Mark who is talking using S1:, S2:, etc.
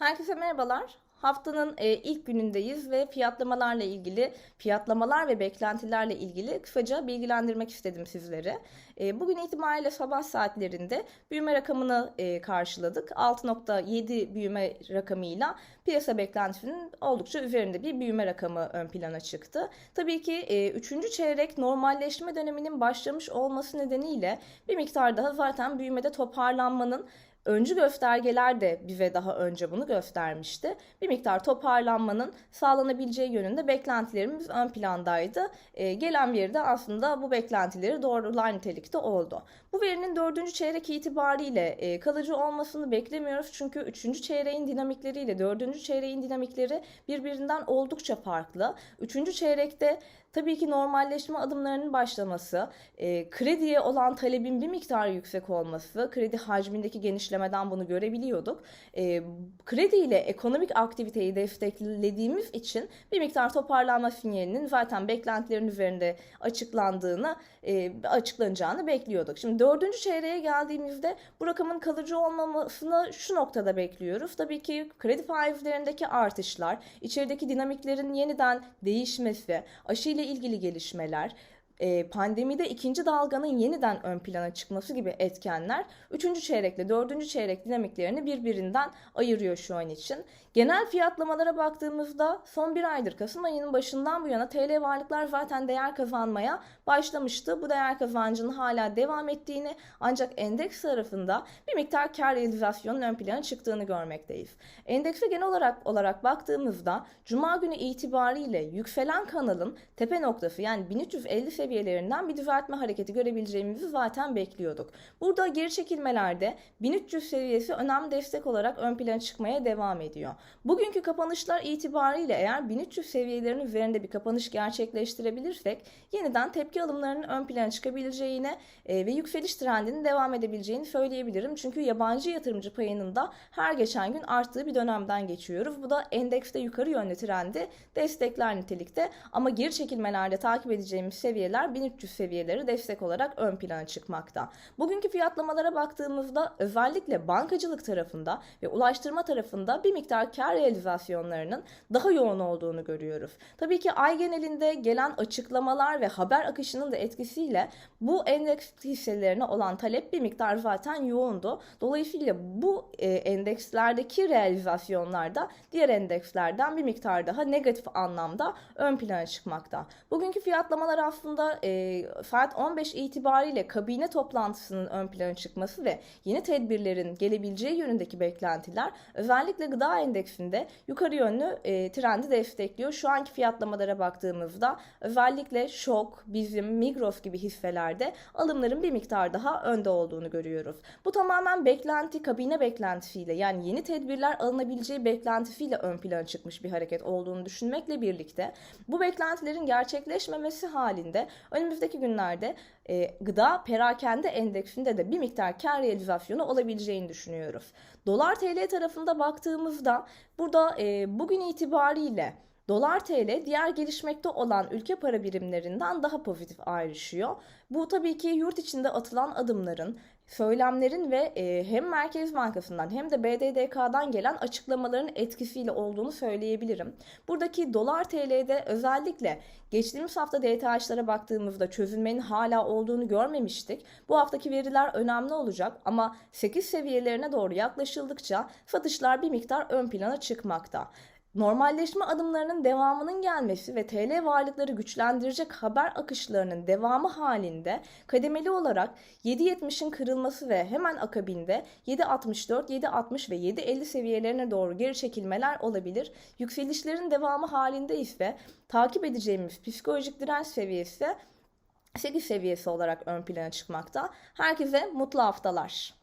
S1: Herkese merhabalar. Haftanın e, ilk günündeyiz ve fiyatlamalarla ilgili, fiyatlamalar ve beklentilerle ilgili kısaca bilgilendirmek istedim sizleri. E, bugün itibariyle sabah saatlerinde büyüme rakamını e, karşıladık. 6.7 büyüme rakamıyla piyasa beklentisinin oldukça üzerinde bir büyüme rakamı ön plana çıktı. Tabii ki 3. çeyrek normalleşme döneminin başlamış olması nedeniyle bir miktar daha zaten büyümede toparlanmanın öncü göstergeler de bize daha önce bunu göstermişti. Bir miktar toparlanmanın sağlanabileceği yönünde beklentilerimiz ön plandaydı. E, gelen veri de aslında bu beklentileri doğrular nitelikte oldu. Bu verinin dördüncü çeyrek itibariyle e, kalıcı olmasını beklemiyoruz. Çünkü üçüncü çeyreğin dinamikleriyle dördüncü çeyreğin dinamikleri birbirinden oldukça farklı. Üçüncü çeyrekte Tabii ki normalleşme adımlarının başlaması, e, krediye olan talebin bir miktar yüksek olması, kredi hacmindeki genişlemeden bunu görebiliyorduk. E, kredi ile ekonomik aktiviteyi desteklediğimiz için bir miktar toparlanma sinyalinin zaten beklentilerin üzerinde açıklandığını, e, açıklanacağını bekliyorduk. Şimdi dördüncü çeyreğe geldiğimizde bu rakamın kalıcı olmamasını şu noktada bekliyoruz. Tabii ki kredi faizlerindeki artışlar, içerideki dinamiklerin yeniden değişmesi, aşıyla ile ilgili gelişmeler, pandemide ikinci dalganın yeniden ön plana çıkması gibi etkenler 3. çeyrekle 4. çeyrek dinamiklerini birbirinden ayırıyor şu an için. Genel fiyatlamalara baktığımızda son bir aydır Kasım ayının başından bu yana TL varlıklar zaten değer kazanmaya başlamıştı. Bu değer kazancının hala devam ettiğini ancak endeks tarafında bir miktar kar realizasyonun ön plana çıktığını görmekteyiz. Endekse genel olarak olarak baktığımızda Cuma günü itibariyle yükselen kanalın tepe noktası yani 1350 seviyelerinden bir düzeltme hareketi görebileceğimizi zaten bekliyorduk. Burada geri çekilmelerde 1300 seviyesi önemli destek olarak ön plana çıkmaya devam ediyor. Bugünkü kapanışlar itibariyle eğer 1300 seviyelerinin üzerinde bir kapanış gerçekleştirebilirsek yeniden tepki alımlarının ön plana çıkabileceğine e, ve yükseliş trendinin devam edebileceğini söyleyebilirim. Çünkü yabancı yatırımcı payının da her geçen gün arttığı bir dönemden geçiyoruz. Bu da endekste yukarı yönlü trendi destekler nitelikte ama geri çekilmelerde takip edeceğimiz seviyeler 1300 seviyeleri destek olarak ön plana çıkmakta. Bugünkü fiyatlamalara baktığımızda özellikle bankacılık tarafında ve ulaştırma tarafında bir miktar kar realizasyonlarının daha yoğun olduğunu görüyoruz. Tabii ki ay genelinde gelen açıklamalar ve haber akışının da etkisiyle bu endeks hisselerine olan talep bir miktar zaten yoğundu. Dolayısıyla bu e, endekslerdeki realizasyonlar da diğer endekslerden bir miktar daha negatif anlamda ön plana çıkmakta. Bugünkü fiyatlamalar aslında e, saat 15 itibariyle kabine toplantısının ön plana çıkması ve yeni tedbirlerin gelebileceği yönündeki beklentiler özellikle gıda endeksi endeksinde yukarı yönlü e, trendi destekliyor. Şu anki fiyatlamalara baktığımızda özellikle şok, bizim, Migros gibi hisselerde alımların bir miktar daha önde olduğunu görüyoruz. Bu tamamen beklenti, kabine beklentisiyle yani yeni tedbirler alınabileceği beklentisiyle ön plana çıkmış bir hareket olduğunu düşünmekle birlikte bu beklentilerin gerçekleşmemesi halinde önümüzdeki günlerde e, gıda perakende endeksinde de bir miktar kar realizasyonu olabileceğini düşünüyoruz. Dolar TL tarafında baktığımızda burada e, bugün itibariyle Dolar TL diğer gelişmekte olan ülke para birimlerinden daha pozitif ayrışıyor. Bu tabii ki yurt içinde atılan adımların, söylemlerin ve e, hem Merkez Bankası'ndan hem de BDDK'dan gelen açıklamaların etkisiyle olduğunu söyleyebilirim. Buradaki dolar TL'de özellikle geçtiğimiz hafta DTH'lara baktığımızda çözülmenin hala olduğunu görmemiştik. Bu haftaki veriler önemli olacak ama 8 seviyelerine doğru yaklaşıldıkça satışlar bir miktar ön plana çıkmakta. Normalleşme adımlarının devamının gelmesi ve TL varlıkları güçlendirecek haber akışlarının devamı halinde kademeli olarak 7.70'in kırılması ve hemen akabinde 7.64, 7.60 ve 7.50 seviyelerine doğru geri çekilmeler olabilir. Yükselişlerin devamı halinde ise takip edeceğimiz psikolojik direnç seviyesi 8 seviyesi olarak ön plana çıkmakta. Herkese mutlu haftalar.